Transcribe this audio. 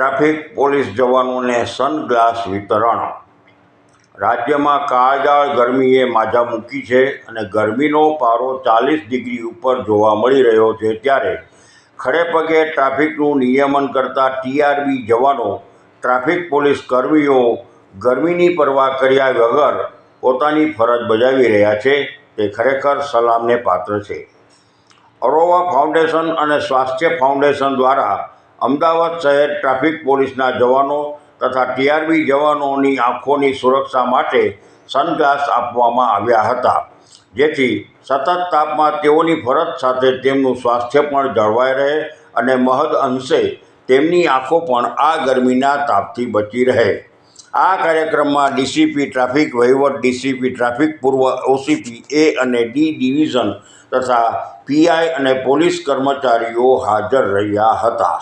Traffic police જવાનોને sunglass વિતરણ. રાજ્યમાં કાળજાળ ગરમીએ માઝા મૂકી છે અને ગરમીનો પારો ચાલીસ ડિગ્રી ઉપર જોવા મળી રહ્યો છે ત્યારે ખડેપગે ટ્રાફિકનું નિયમન કરતા ટીઆરબી જવાનો, ટ્રાફિક પોલીસ કર્મીઓ ગરમીની પરવા કર્યા વગર પોતાની ફરજ બજાવી રહ્યા છે. તે ખરેખર સલામને પાત્ર છે. અરોવા ફાઉન્ડેશન અને સ્વાસ્થ્ય ફાઉન્ડેશન દ્વારા અમદાવાદ શહેર ટ્રાફિક પોલીસના જવાનો તથા ટીઆરબી જવાનોની આંખોની સુરક્ષા માટે સનગ્લાસ આપવામાં આવ્યા હતા. જેથી સતત તાપમાં તેઓની ફરજ સાથે તેમનું સ્વાસ્થ્ય પણ જળવાઈ રહે અને મહદ અંશે તેમની આંખો પણ આ ગરમીના તાપથી બચી રહે. આ કાર્યક્રમમાં ડીસીપી ટ્રાફિક વહીવટ, ડીસીપી ટ્રાફિક પૂર્વ ઓસીપી એ અને ડી ડિવિઝન તથા પીઆઈ અને પોલીસ કર્મચારીઓ હાજર રહ્યા હતા.